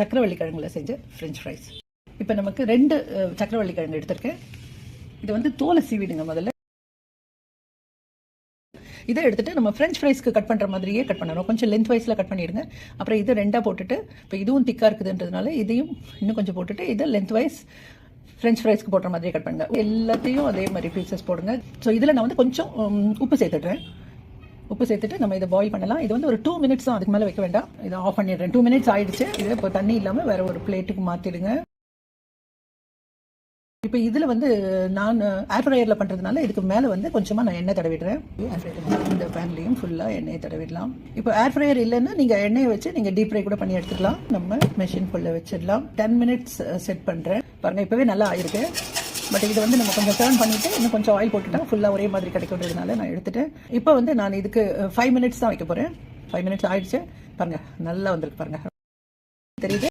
சக்கரவள்ளி கிழங்குல செஞ்ச French fries இப்போ நமக்கு ரெண்டு சக்கரவள்ளி கிழங்கு எடுத்திருக்கேன். இது வந்து தோலை சீவிடுங்க முதல்ல. இதை எடுத்துட்டு நம்ம ஃப்ரெஞ்ச் ஃப்ரைஸ்க்கு கட் பண்ணுற மாதிரியே கட் பண்ணணும். கொஞ்சம் லென்த் வைஸில் கட் பண்ணிடுங்க. அப்புறம் இது ரெண்டாக போட்டுட்டு இப்போ இதுவும் திக்காக இருக்குதுன்றதுனால இதையும் இன்னும் கொஞ்சம் போட்டுட்டு இதை லென்த் வைஸ் ஃப்ரெஞ்ச் ஃப்ரைஸ்க்கு போடுற மாதிரியே கட் பண்ணுங்க. எல்லாத்தையும் அதே மாதிரி பீசஸ் போடுங்க. ஸோ இதில் நான் வந்து கொஞ்சம் உப்பு சேர்த்துடுறேன். உப்பு சேர்த்துட்டு நம்ம இதை பாயில் பண்ணலாம். இது வந்து ஒரு டூ மினிட்ஸ் தான். அதுக்கு மேலே வைக்க வேண்டாம். இதை ஆஃப் பண்ணிடுறேன். டூ மினிட்ஸ் ஆயிடுச்சு. இது இப்போ தண்ணி இல்லாமல் வேற ஒரு பிளேட்டுக்கு மாற்றிடுங்க இப்போ இதில் வந்து நான் ஏர் ஃப்ரையரில் பண்ணுறதுனால இதுக்கு மேலே வந்து கொஞ்சமாக நான் எண்ணெய் தடவிடுறேன். இந்த பேன்லேயும் ஃபுல்லாக எண்ணெயை தடவிடலாம். இப்போ ஏர் ஃப்ரையர் இல்லைன்னா நீங்கள் எண்ணெயை வச்சு நீங்கள் டீப் ஃப்ரை கூட பண்ணி எடுத்துக்கலாம். நம்ம மெஷின் ஃபுல்ல வச்சிடலாம். டென் மினிட்ஸ் செட் பண்ணுறேன் பாருங்கள் இப்போவே நல்லா ஆயிருக்கு. பட் இது வந்து நம்ம கொஞ்சம் டேர்ன் பண்ணிட்டு இன்னும் கொஞ்சம் ஆயில் போட்டுட்டா ஃபுல்லாக ஒரே மாதிரி கிடைக்கிறதுனால நான் எடுத்துட்டேன். இப்போ வந்து நான் இதுக்கு ஃபைவ் மினிட்ஸ் தான் வைக்க போகிறேன் ஃபைவ் மினிட்ஸ் ஆயிடுச்சு. பாருங்க நல்லா வந்திருக்கு பாருங்க. தெரியுது?